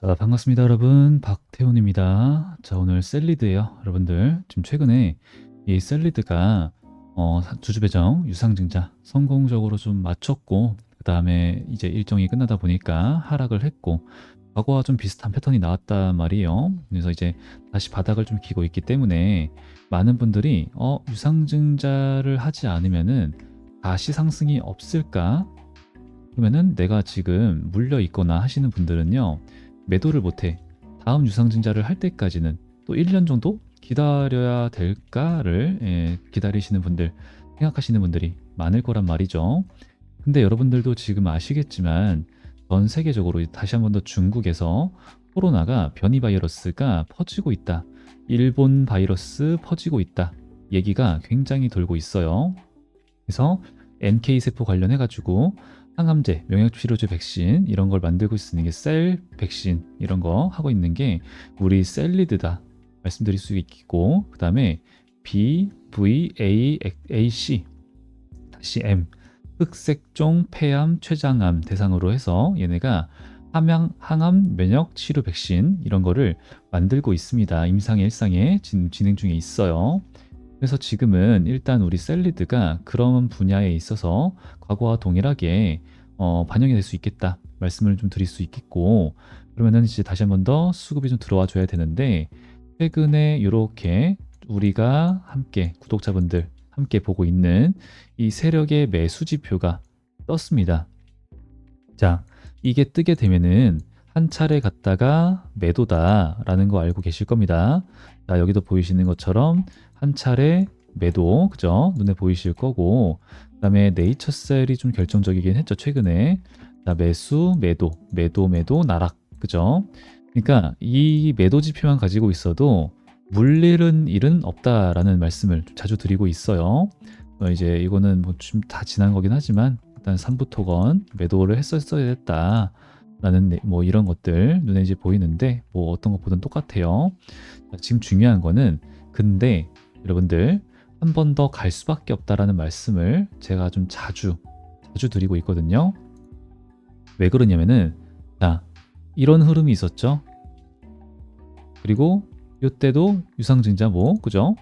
자, 반갑습니다, 여러분. 박태훈입니다. 자, 오늘 샐리드예요, 여러분들. 지금 최근에 이 샐리드가 어, 사- 주주배정 유상증자 성공적으로 좀 마쳤고, 그 다음에 이제 일정이 끝나다 보니까 하락을 했고, 과거와 좀 비슷한 패턴이 나왔단 말이에요. 그래서 이제 다시 바닥을 좀 기고 있기 때문에 많은 분들이 어, 유상증자를 하지 않으면은 다시 상승이 없을까? 그러면은 내가 지금 물려 있거나 하시는 분들은요. 매도를 못해 다음 유상증자를 할 때까지는 또 1년 정도 기다려야 될까를 예, 기다리시는 분들 생각하시는 분들이 많을 거란 말이죠. 근데 여러분들도 지금 아시겠지만 전 세계적으로 다시 한 번 더 중국에서 코로나가 변이 바이러스가 퍼지고 있다. 일본 바이러스 퍼지고 있다. 얘기가 굉장히 돌고 있어요. 그래서 NK 세포 관련해 가지고 항암제, 명약치료제 백신 이런 걸 만들고 있는 게 셀 백신 이런 거 하고 있는 게 우리 셀리드다 말씀드릴 수 있고 그 다음에 B, V, A, A, C 다시 M 흑색종 폐암 췌장암 대상으로 해서 얘네가 함양, 항암 면역 치료 백신 이런 거를 만들고 있습니다. 임상의 일상에 진, 진행 중에 있어요. 그래서 지금은 일단 우리 셀리드가 그런 분야에 있어서 과거와 동일하게 어, 반영이 될 수 있겠다 말씀을 좀 드릴 수 있겠고 그러면은 이제 다시 한 번 더 수급이 좀 들어와 줘야 되는데 최근에 이렇게 우리가 함께 구독자분들 함께 보고 있는 이 세력의 매수 지표가 떴습니다. 자, 이게 뜨게 되면은 한 차례 갔다가 매도다라는 거 알고 계실 겁니다. 자, 여기도 보이시는 것처럼 한 차례 매도, 그죠? 눈에 보이실 거고, 그 다음에 네이처셀이 좀 결정적이긴 했죠, 최근에. 자, 매수, 매도, 매도, 매도, 나락, 그죠? 그러니까 이 매도 지표만 가지고 있어도 물리는 일은 없다라는 말씀을 좀 자주 드리고 있어요. 어, 이제 이거는 뭐 좀 다 지난 거긴 하지만 일단 3부 토건 매도를 했었어야 됐다. 라는 네- 뭐 이런 것들 눈에 이제 보이는데 뭐 어떤 것보든 똑같아요. 자, 지금 중요한 거는 근데 여러분들 한 번 더 갈 수밖에 없다라는 말씀을 제가 좀 자주 자주 드리고 있거든요. 왜 그러냐면은 자 이런 흐름이 있었죠. 그리고 이때도 유상증자 뭐 그죠?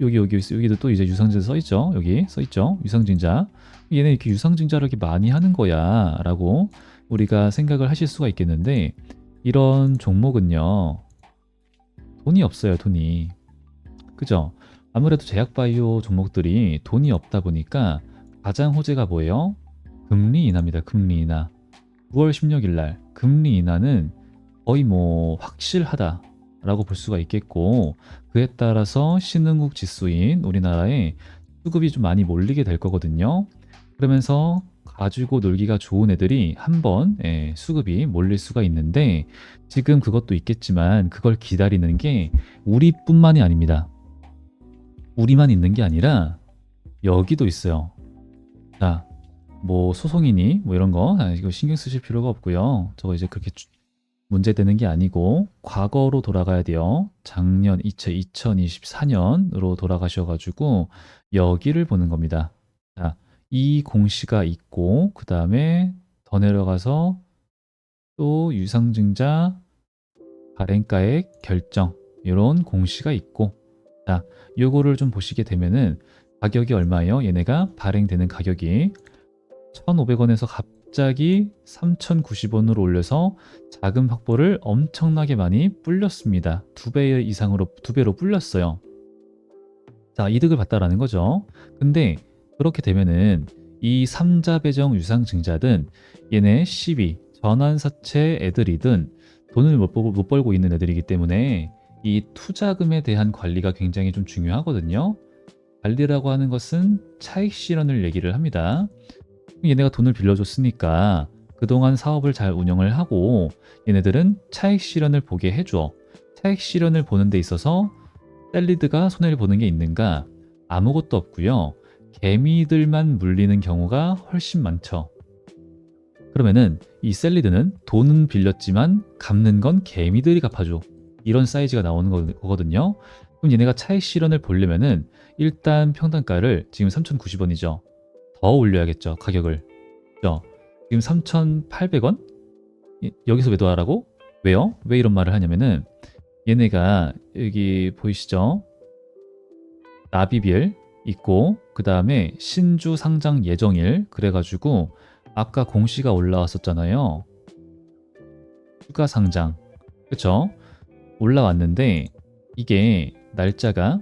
여기 여기 있- 여기도 또 이제 유상증자 써 있죠. 여기 써 있죠. 유상증자. 얘네 이렇게 유상증자를 이렇게 많이 하는 거야라고 우리가 생각을 하실 수가 있겠는데 이런 종목은요 돈이 없어요 돈이 그죠? 아무래도 제약바이오 종목들이 돈이 없다 보니까 가장 호재가 뭐예요? 금리 인하입니다. 금리 인하. 9월 16일 날 금리 인하는 거의 뭐 확실하다 라고 볼 수가 있겠고 그에 따라서 신흥국 지수인 우리나라에 수급이 좀 많이 몰리게 될 거거든요. 그러면서 가지고 놀기가 좋은 애들이 한번 예, 수급이 몰릴 수가 있는데 지금 그것도 있겠지만 그걸 기다리는 게 우리뿐만이 아닙니다. 우리만 있는 게 아니라 여기도 있어요. 자, 뭐 소송이니 뭐 이런 거 아, 이거 신경 쓰실 필요가 없고요. 저거 이제 그렇게 주- 문제되는 게 아니고 과거로 돌아가야 돼요. 작년 2024년으로 돌아가셔가지고 여기를 보는 겁니다. 자, 이 공시가 있고 그 다음에 더 내려가서 또 유상증자 발행가액 결정 이런 공시가 있고 자 요거를 좀 보시게 되면은 가격이 얼마예요? 얘네가 발행되는 가격이 1,500원에서 갑자기 3,090원으로 올려서 자금 확보를 엄청나게 많이 불렸습니다. 두 배 이상으로 두 배로 불렸어요. 자 이득을 봤다라는 거죠. 근데 그렇게 되면은 이 삼자 배정 유상증자든 얘네 12 전환사채 애들이든 돈을 못, 벌고, 못 벌고 있는 애들이기 때문에 이 투자금에 대한 관리가 굉장히 좀 중요하거든요. 관리라고 하는 것은 차익 실현을 얘기를 합니다. 얘네가 돈을 빌려줬으니까 그동안 사업을 잘 운영을 하고 얘네들은 차익 실현을 보게 해줘. 차익 실현을 보는 데 있어서 셀리드가 손해를 보는 게 있는가? 아무것도 없고요. 개미들만 물리는 경우가 훨씬 많죠. 그러면은 이 셀리드는 돈은 빌렸지만 갚는 건 개미들이 갚아줘. 이런 사이즈가 나오는 거- 거거든요. 그럼 얘네가 차익 실현을 보려면은 일단 평단가를 지금 3,090원이죠. 더 올려야겠죠. 가격을. 그죠? 지금 3,800원? 여기서 매도하라고? 왜요? 왜 이런 말을 하냐면은 얘네가 여기 보이시죠? 나비별 있고 그 다음에 신주 상장 예정일 그래가지고 아까 공시가 올라왔었잖아요. 추가 상장 그쵸? 올라왔는데 이게 날짜가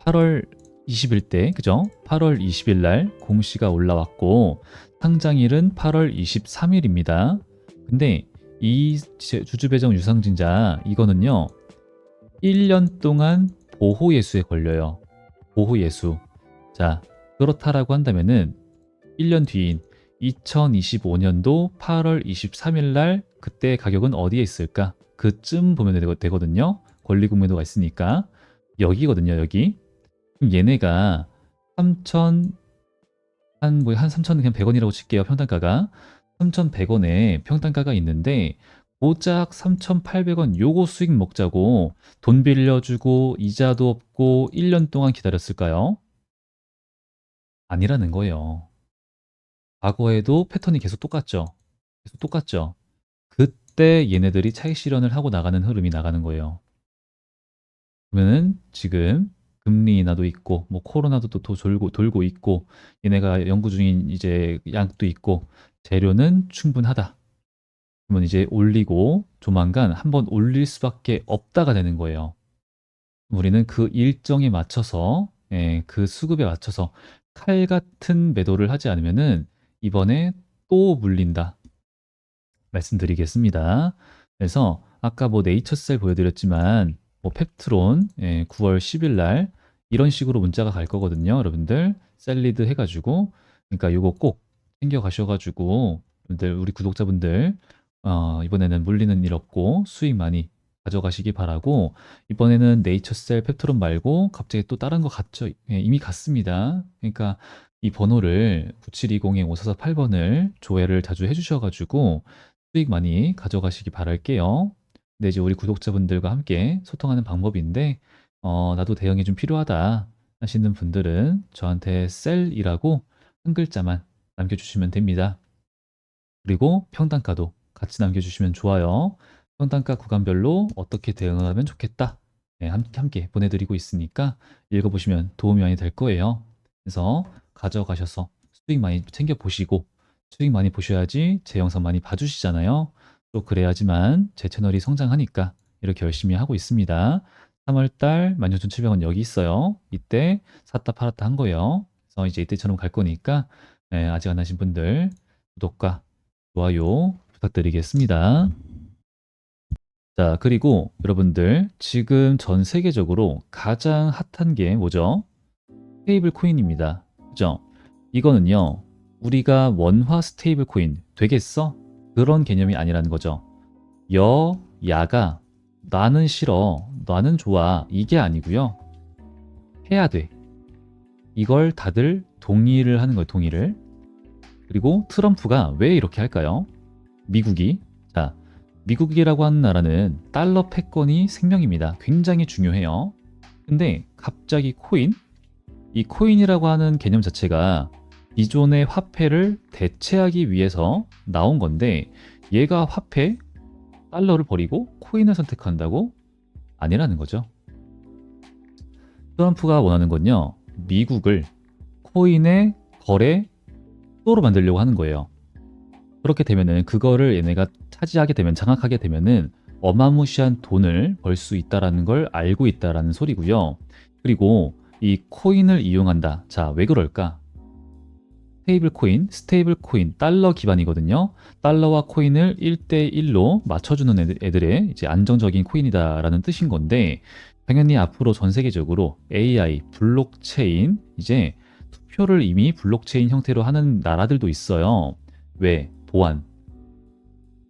8월 20일 때 그죠? 8월 20일 날 공시가 올라왔고 상장일은 8월 23일입니다. 근데 이 제- 주주배정 유상증자 이거는요 1년 동안 보호 예수에 걸려요. 보호 예수. 자 그렇다라고 한다면은 1년 뒤인 2025년도 8월 23일 날 그때 가격은 어디에 있을까? 그쯤 보면 되거- 되거든요. 권리국민도가 있으니까 여기거든요. 여기. 그럼 얘네가 3천 한뭐한 3천 그냥 100원이라고 칠게요. 평단가가 3,100원에 평단가가 있는데 고작 3,800원 요거 수익 먹자고 돈 빌려주고 이자도 없고 1년 동안 기다렸을까요? 아니라는 거예요. 과거에도 패턴이 계속 똑같죠. 계속 똑같죠. 그때 얘네들이 차익 실현을 하고 나가는 흐름이 나가는 거예요. 그러면은 지금 금리 인하도 있고 뭐 코로나도 또 도- 돌고 돌고 있고 얘네가 연구 중인 이제 약도 있고 재료는 충분하다. 그러면 이제 올리고 조만간 한번 올릴 수밖에 없다가 되는 거예요. 우리는 그 일정에 맞춰서 예, 그 수급에 맞춰서 칼 같은 매도를 하지 않으면은 이번에 또 물린다. 말씀드리겠습니다. 그래서 아까 뭐 네이처셀 보여드렸지만 뭐 펩트론 예, 9월 10일 날 이런 식으로 문자가 갈 거거든요. 여러분들 셀리드 해가지고 그러니까 요거 꼭 챙겨 가셔가지고 여러분들 우리 구독자분들 어, 이번에는 물리는 일 없고 수익 많이 가져가시기 바라고 이번에는 네이처셀 펩트론 말고 갑자기 또 다른 거 갔죠. 예, 이미 갔습니다. 그러니까 이 번호를 9720-5448번을 조회를 자주 해주셔가지고 수익 많이 가져가시기 바랄게요. 근데 이제 우리 구독자분들과 함께 소통하는 방법인데 어, 나도 대응이 좀 필요하다 하시는 분들은 저한테 셀이라고 한 글자만 남겨주시면 됩니다. 그리고 평단가도 같이 남겨주시면 좋아요. 평단가 구간별로 어떻게 대응을 하면 좋겠다. 네, 함께, 보내드리고 있으니까 읽어보시면 도움이 많이 될 거예요. 그래서 가져가셔서 수익 많이 챙겨보시고 수익 많이 보셔야지 제 영상 많이 봐주시잖아요. 또 그래야지만 제 채널이 성장하니까 이렇게 열심히 하고 있습니다. 3월달 16,700원 여기 있어요. 이때 샀다 팔았다 한 거예요. 그래서 이제 이때처럼 갈 거니까 예, 아직 안 하신 분들 구독과 좋아요 부탁드리겠습니다. 자, 그리고 여러분들 지금 전 세계적으로 가장 핫한 게 뭐죠? 스테이블 코인입니다. 그죠? 이거는요. 우리가 원화 스테이블 코인 되겠어? 그런 개념이 아니라는 거죠. 여, 야가 나는 싫어, 나는 좋아 이게 아니고요. 해야 돼. 이걸 다들 동의를 하는 거예요. 동의를. 그리고 트럼프가 왜 이렇게 할까요? 미국이 자 미국이라고 하는 나라는 달러 패권이 생명입니다. 굉장히 중요해요. 근데 갑자기 코인 이 코인이라고 하는 개념 자체가 기존의 화폐를 대체하기 위해서 나온 건데 얘가 화폐 달러를 버리고 코인을 선택한다고 아니라는 거죠. 트럼프가 원하는 건요. 미국을 코인의 거래 수도로 만들려고 하는 거예요. 그렇게 되면은 그거를 얘네가 차지하게 되면 장악하게 되면은 어마무시한 돈을 벌 수 있다라는 걸 알고 있다라는 소리고요. 그리고 이 코인을 이용한다. 자, 왜 그럴까? 스테이블 코인, 스테이블 코인, 달러 기반이거든요. 달러와 코인을 1대1로 맞춰주는 애들, 애들의 이제 안정적인 코인이다라는 뜻인 건데, 당연히 앞으로 전 세계적으로 AI, 블록체인, 이제 투표를 이미 블록체인 형태로 하는 나라들도 있어요. 왜? 보안.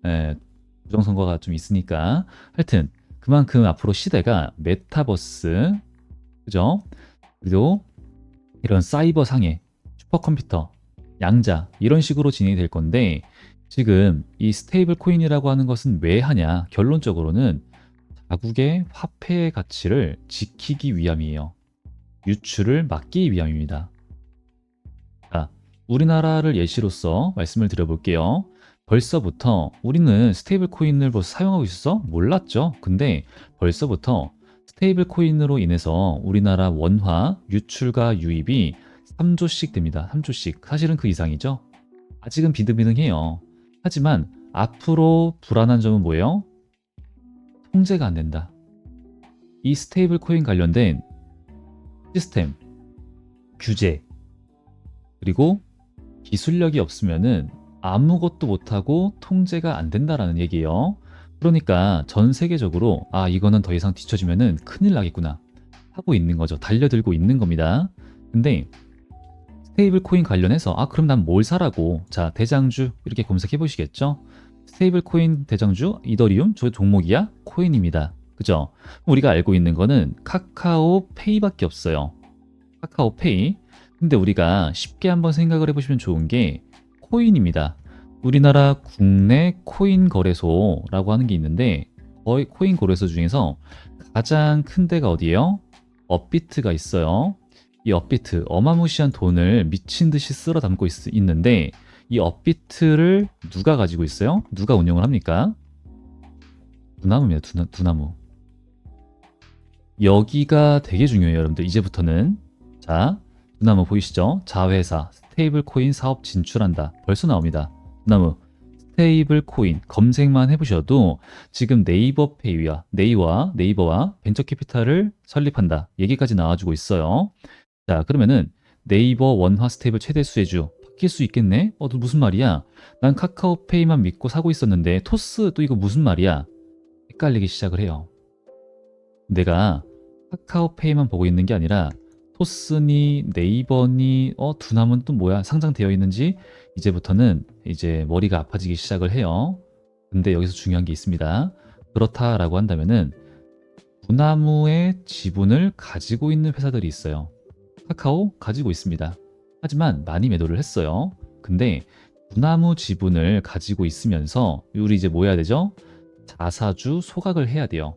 에, 부정선거가 좀 있으니까. 하여튼, 그만큼 앞으로 시대가 메타버스, 그죠? 그리고 이런 사이버 상해, 슈퍼컴퓨터, 양자, 이런 식으로 진행이 될 건데, 지금 이 스테이블 코인이라고 하는 것은 왜 하냐? 결론적으로는 자국의 화폐의 가치를 지키기 위함이에요. 유출을 막기 위함입니다. 자, 우리나라를 예시로서 말씀을 드려볼게요. 벌써부터 우리는 스테이블 코인을 벌써 사용하고 있었어? 몰랐죠. 근데 벌써부터 스테이블 코인으로 인해서 우리나라 원화 유출과 유입이 3조씩 됩니다. 3조씩. 사실은 그 이상이죠. 아직은 비등비등해요. 하지만 앞으로 불안한 점은 뭐예요? 통제가 안 된다. 이 스테이블 코인 관련된 시스템, 규제, 그리고 기술력이 없으면은 아무것도 못하고 통제가 안 된다라는 얘기예요. 그러니까 전 세계적으로 아 이거는 더 이상 뒤처지면은 큰일 나겠구나 하고 있는 거죠. 달려들고 있는 겁니다. 근데 스테이블 코인 관련해서 아 그럼 난 뭘 사라고 자 대장주 이렇게 검색해 보시겠죠. 스테이블 코인 대장주 이더리움 저 종목이야 코인입니다. 그죠? 우리가 알고 있는 거는 카카오 페이밖에 없어요. 카카오 페이. 근데 우리가 쉽게 한번 생각을 해보시면 좋은 게 코인입니다. 우리나라 국내 코인 거래소라고 하는 게 있는데 거의 코인 거래소 중에서 가장 큰 데가 어디예요? 업비트가 있어요. 이 업비트 어마무시한 돈을 미친 듯이 쓸어 담고 있, 있는데 이 업비트를 누가 가지고 있어요? 누가 운영을 합니까? 두나무입니다. 두나, 두나무. 여기가 되게 중요해요, 여러분들. 이제부터는 자, 두나무 보이시죠? 자회사 스테이블 코인 사업 진출한다. 벌써 나옵니다. 두나무 스테이블 코인 검색만 해보셔도 지금 네이버 페이와 네이와 네이버와 벤처 캐피탈을 설립한다. 얘기까지 나와주고 있어요. 자, 그러면은 네이버 원화 스테이블 최대 수혜주 바뀔 수 있겠네? 어, 너 무슨 말이야? 난 카카오페이만 믿고 사고 있었는데 토스 또 이거 무슨 말이야? 헷갈리기 시작을 해요. 내가 카카오페이만 보고 있는 게 아니라 토스니 네이버니 어 두남은 또 뭐야 상장되어 있는지 이제부터는 이제 머리가 아파지기 시작을 해요. 근데 여기서 중요한 게 있습니다. 그렇다라고 한다면은 두나무의 지분을 가지고 있는 회사들이 있어요. 카카오 가지고 있습니다. 하지만 많이 매도를 했어요. 근데 두나무 지분을 가지고 있으면서 우리 이제 뭐 해야 되죠? 자사주 소각을 해야 돼요.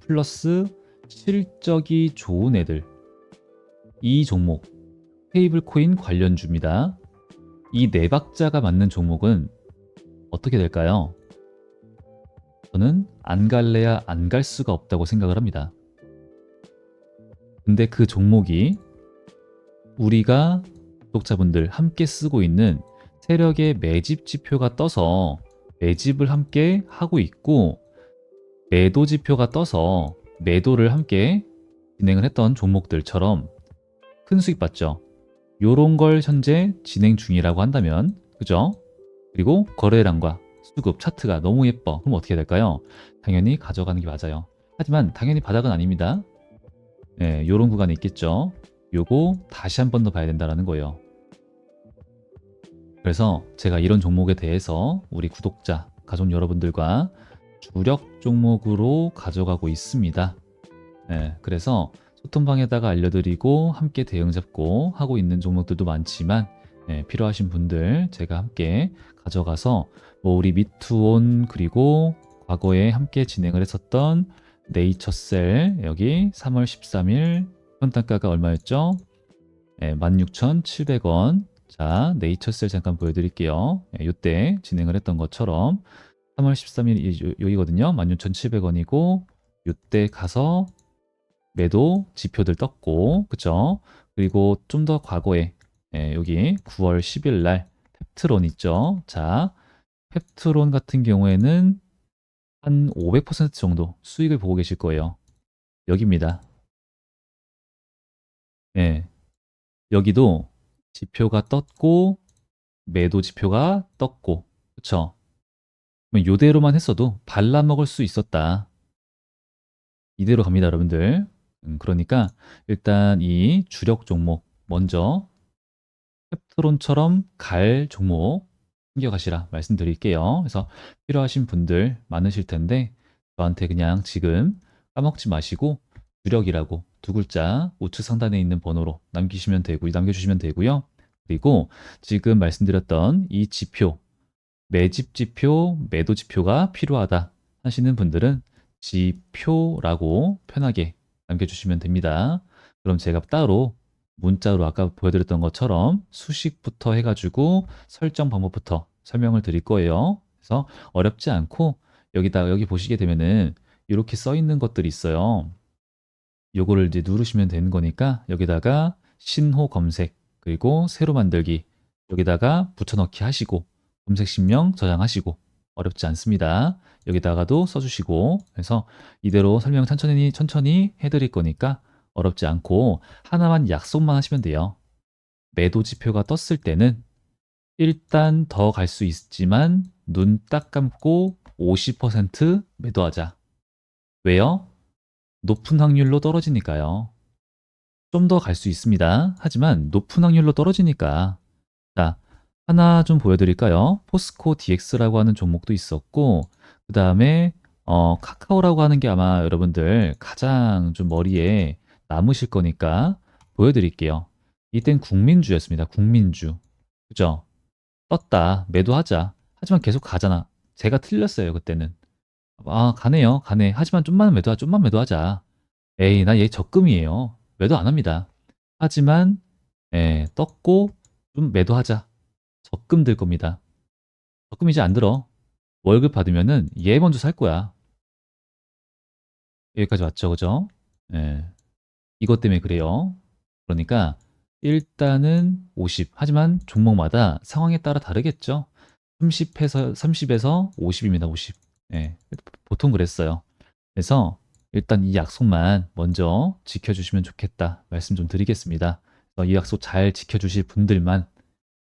플러스 실적이 좋은 애들. 이 종목 테이블 코인 관련주입니다. 이 네 박자가 맞는 종목은 어떻게 될까요? 저는 안 갈래야 안 갈 수가 없다고 생각을 합니다. 근데 그 종목이 우리가 구독자분들 함께 쓰고 있는 세력의 매집 지표가 떠서 매집을 함께 하고 있고 매도 지표가 떠서 매도를 함께 진행을 했던 종목들처럼 큰 수익 봤죠. 요런 걸 현재 진행 중이라고 한다면 그죠? 그리고 거래량과 수급 차트가 너무 예뻐. 그럼 어떻게 될까요? 당연히 가져가는 게 맞아요. 하지만 당연히 바닥은 아닙니다. 네, 요런 구간이 있겠죠. 요거 다시 한 번 더 봐야 된다는 거예요. 그래서 제가 이런 종목에 대해서 우리 구독자, 가족 여러분들과 주력 종목으로 가져가고 있습니다. 네, 그래서 소통방에다가 알려드리고 함께 대응 잡고 하고 있는 종목들도 많지만 네, 필요하신 분들 제가 함께 가져가서 뭐 우리 미투온 그리고 과거에 함께 진행을 했었던 네이처셀 여기 3월 13일 현 단가가 얼마였죠? 네, 16,700원. 자 네이처셀 잠깐 보여드릴게요. 네, 이때 진행을 했던 것처럼 3월 13일 여기거든요. 16,700원이고 이때 가서 매도 지표들 떴고 그쵸? 그리고 좀 더 과거에 예, 여기 9월 10일 날 펩트론 있죠? 자 펩트론 같은 경우에는 한 500% 정도 수익을 보고 계실 거예요. 여기입니다. 예, 여기도 지표가 떴고 매도 지표가 떴고 그쵸? 요대로만 했어도 발라먹을 수 있었다. 이대로 갑니다 여러분들 음, 그러니까 일단 이 주력 종목 먼저 캡트론처럼 갈 종목 챙겨가시라 말씀드릴게요. 그래서 필요하신 분들 많으실 텐데 저한테 그냥 지금 까먹지 마시고 주력이라고 두 글자 우측 상단에 있는 번호로 남기시면 되고 남겨주시면 되고요. 그리고 지금 말씀드렸던 이 지표 매집 지표, 매도 지표가 필요하다 하시는 분들은 지표라고 편하게 남겨주시면 됩니다. 그럼 제가 따로 문자로 아까 보여드렸던 것처럼 수식부터 해가지고 설정 방법부터 설명을 드릴 거예요. 그래서 어렵지 않고 여기다 여기 보시게 되면은 이렇게 써 있는 것들이 있어요. 요거를 이제 누르시면 되는 거니까 여기다가 신호 검색 그리고 새로 만들기 여기다가 붙여넣기 하시고 검색 신명 저장하시고 어렵지 않습니다. 여기다가도 써주시고 그래서 이대로 설명 천천히 천천히 해드릴 거니까 어렵지 않고 하나만 약속만 하시면 돼요. 매도 지표가 떴을 때는 일단 더 갈 수 있지만 눈 딱 감고 50% 매도하자. 왜요? 높은 확률로 떨어지니까요. 좀 더 갈 수 있습니다. 하지만 높은 확률로 떨어지니까. 자, 하나 좀 보여드릴까요? 포스코 DX라고 하는 종목도 있었고, 그 다음에 어, 카카오라고 하는 게 아마 여러분들 가장 좀 머리에 남으실 거니까 보여드릴게요. 이땐 국민주였습니다. 국민주. 그죠? 떴다. 매도하자. 하지만 계속 가잖아. 제가 틀렸어요, 그때는. 아, 가네요. 가네. 하지만 좀만 매도하자. 좀만 매도하자. 에이, 나 얘 적금이에요. 매도 안 합니다. 하지만, 예, 떴고, 좀 매도하자. 적금 들 겁니다. 적금 이제 안 들어. 월급 받으면은 얘 먼저 살 거야. 여기까지 왔죠, 그죠? 예. 이것 때문에 그래요. 그러니까, 일단은 50. 하지만 종목마다 상황에 따라 다르겠죠. 30에서 30에서 50입니다. 50. 예. 보통 그랬어요. 그래서 일단 이 약속만 먼저 지켜주시면 좋겠다 말씀 좀 드리겠습니다. 어, 이 약속 잘 지켜주실 분들만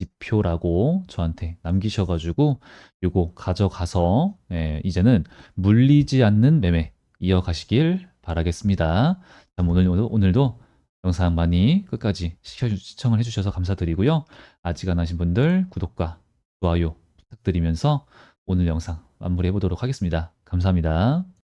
지표라고 저한테 남기셔가지고 요거 가져가서 예, 이제는 물리지 않는 매매 이어가시길 바라겠습니다. 자, 오늘, 오늘도 영상 많이 끝까지 시켜- 시청을 해주셔서 감사드리고요. 아직 안 하신 분들 구독과 좋아요 부탁드리면서 오늘 영상 마무리해 보도록 하겠습니다. 감사합니다.